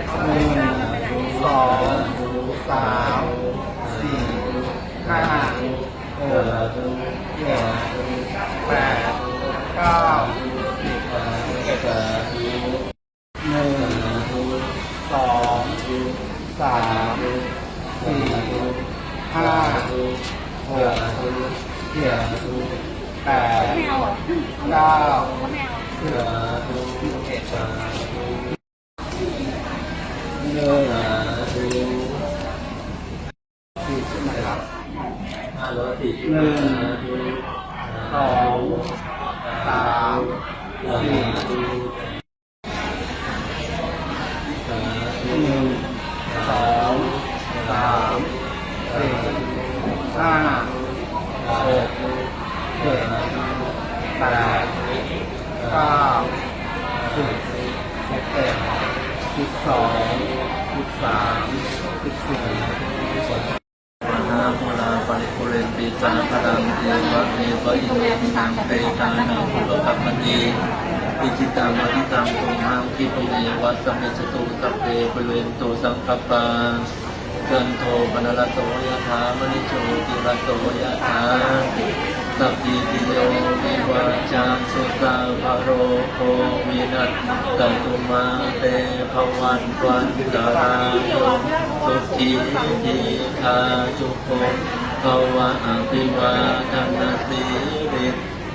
หนึ่งสองสามสี่ห้าหกเจ็ดแปดเก้าสิบเอ็ดหนึ่งสองสามสี่ห้าหกเจ็ดแปดเก้าสิบสิบเอ็ด ห้าร้อยสี่หนึ่งสองสามสี่หนึ่งสองสามสี่ห้าหกเจ็ดแปดเก้าสิบสิบเอ็ดสิบสองสิบสามสิบสี่มหาโมนา ปริปุเรนติสาคดังเทวะเทวะอิโนทินังเตตานังพุทธคัมมณีอิจิตังอธิตังตุมหังคิปุเอวัสสมิสตุสัพเพปุเรนตุสังคปาจันโทปนรตโตยะถามณิโชติรตโตยะถาสัพพิติโยวิวัจจันสุตาภโรโควินัสตัตุมาเตภวันวันตารายโยสุขีทีคาจุโก ภวะอภิวาทนาสีริ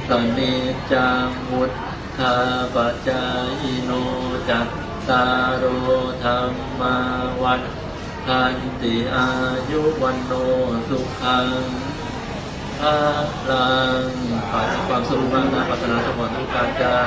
สนิจังวุฒธาปัจจายโนจัตตารโอธรรมาวัฏทันติอายุวันโนสุขังพลังฝ่ายความสุขมากนะปัฒนาสมบัติทุกการจ้า